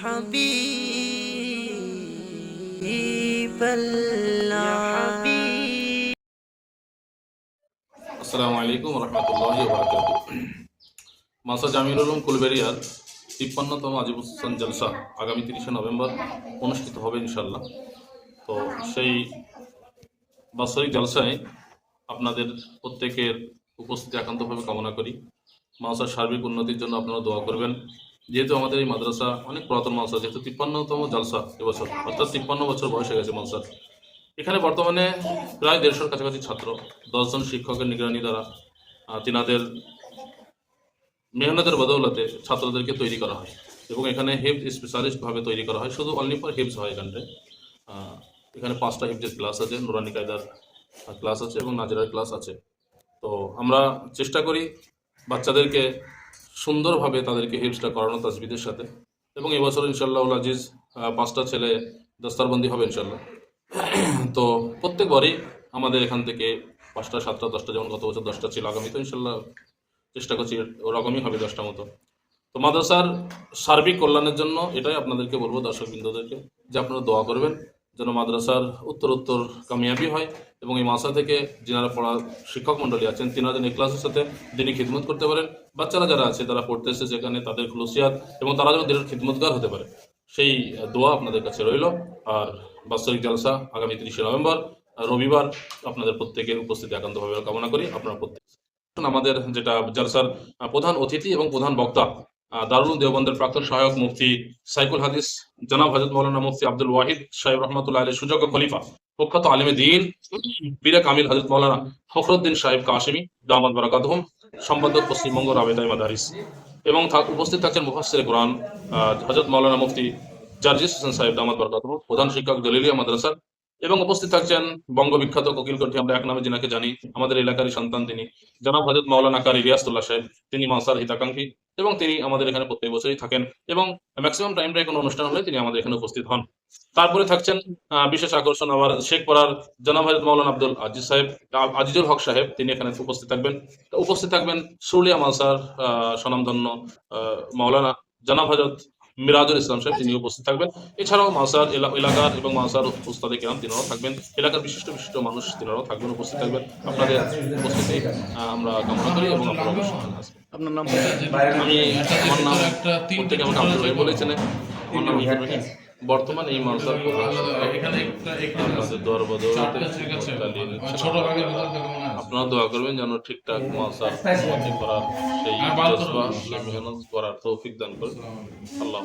حبيب الله আসসালামু আলাইকুম রহমতুল্লাহ বরকাত মাসা জামিউল উলুম কুলবেরিয়ার তিপ্পান্নতম আজিব হোসেন জলসা আগামী তিরিশে নভেম্বর অনুষ্ঠিত হবে ইনশাল্লাহ তো সেই বাৎসরিক জলসায় আপনাদের প্রত্যেকের উপস্থিতি একান্তভাবে কামনা করি মাসার সার্বিক উন্নতির জন্য আপনারা দোয়া করবেন যেহেতু আমাদের এই মাদ্রাসা অনেক পুরাতন মাদ্রাসা, যেহেতু তিপ্পান্নতম জলসা এবছর অর্থাৎ তিপ্পান্ন বছর বয়স হয়ে গেছে মাদ্রাসার। এখানে বর্তমানে প্রায় দেড়শোর কাছাকাছি ছাত্র, দশজন শিক্ষকের নিগরানি দ্বারা তিনাদের মেহনতের বদৌলতে ছাত্রদেরকে তৈরি করা হয় এবং এখানে হেফ স্পেশালিস্টভাবে তৈরি করা হয়, শুধু অনলি ফর হেফস হয় এখানটায়। এখানে পাঁচটা হেফজের ক্লাস আছে, নুরানি কায়দার ক্লাস আছে এবং নাজেরার ক্লাস আছে। তো আমরা চেষ্টা করি বাচ্চাদেরকে সুন্দরভাবে তাদেরকে হেফসটা করানো তাজবিদের সাথে। এবং এবছর ইনশাল্লাহ আজিজ পাঁচটা ছেলে দস্তারবন্দি হবে ইনশাল্লাহ তো প্রত্যেকবারই আমাদের এখান থেকে পাঁচটা, সাতটা, দশটা, যেমন গত বছর দশটা ছিল আগামী তো ইনশাল্লাহ চেষ্টা করছি ওরকমই হবে দশটা মতো। তো মাদ্রাসার সার্বিক কল্যাণের জন্য এটাই আপনাদেরকে বলব, দর্শকবৃন্দদেরকে, যে আপনারা দোয়া করবেন। যেন মাদ্রাসার উত্তর উত্তর কামিয়াবি হয় এবং এই মাসা থেকে যিনারা পড়া শিক্ষক মণ্ডলী আছেন, তিনারা যেন ক্লাসের সাথে দিনই খিদমত করতে পারেন। বাচ্চারা যারা আছে, তারা পড়তে এসেছে সেখানে তাদের খুলসিয়াত এবং তারা যেন দিনের খিদমতগার হতে পারে। সেই দোয়া আপনাদের কাছে রইল। আর বাৎসরিক জলসা আগামী তিরিশে নভেম্বর রবিবার আপনাদের প্রত্যেকের উপস্থিতি একান্তভাবে কামনা করি। আপনারা প্রত্যেক আমাদের যেটা জলসার প্রধান অতিথি এবং প্রধান বক্তা দারুল দেওবন্দের প্রাক্তন সহায়ক মুফতি সাইকুল হাদিস, জনাব হজরত মৌলানা মুফতি আব্দুল ওয়াহিদ সাহেব রহমতুল্লাহ আলী সুযোগ্য খলিফা, প্রখ্যাত আলিমে দিন বীরা কামিল হজরত মৌলানা ফখরুদ্দিন সাহেব কাশিমি দামাদ বারাকাতহম, সম্পাদক পশ্চিমবঙ্গ রাবেদাই মাদারিস এবং উপস্থিত থাকছেন মুফাসসির কোরআন হজরত মৌলানা মুফতি জার্জিস হোসেন সাহেব দামাদ বারাকাতহম, প্রধান শিক্ষক দলিলিয়া মাদ্রাসার এবং উপস্থিত থাকছেন বঙ্গবিখ্যাত কোকিল কণ্ঠী আমরা এক নামে যিনাকে জানি, আমাদের এলাকারই সন্তান তিনি, জনাব হজরত মাওলানা কারি রিয়াস্তুল্লাহ সাহেব, তিনি মাসার হিতাকাঙ্ক্ষী এবং তিনি আমাদের এখানে প্রত্যেক বছরই থাকেন এবং ম্যাক্সিমাম টাইমটাই কোনো অনুষ্ঠান হলে তিনি আমাদের এখানে উপস্থিত হন। তারপরে থাকছেন বিশেষ আকর্ষণ আমার শেখ পড়ার জনাব হজরত মৌলান আব্দুল আজিজ সাহেব আজিজুল হক সাহেব তিনি এখানে উপস্থিত থাকবেন। উপস্থিত থাকবেন সুলিয়া মালসার স্বনামধন্য আহ, মাওলানা জনাব হজরত মিরাজুল ইসলাম সাহেব তিনি উপস্থিত থাকবেন। এছাড়াও মাসার এলাকার এবং মাসার উস্তাদে কেরাম তিনারাও থাকবেন। এলাকার বিশিষ্ট বিশিষ্ট মানুষ তিনারাও থাকবেন উপস্থিত থাকবেন। আপনাদের উপস্থিতি আমরা কামনা করি এবং আপনারা অবশ্যই। আপনার নাম? আমি আমার নাম প্রত্যেকে আমাকে আব্দুল রহিম বলেছেন। আমার নাম আব্দুল রহিম বর্তমান এই আপনারা দোয়া করবেন যেন ঠিকঠাক মালসার করার। সেই মেহনত করার তৌফিক দান করে আল্লাহ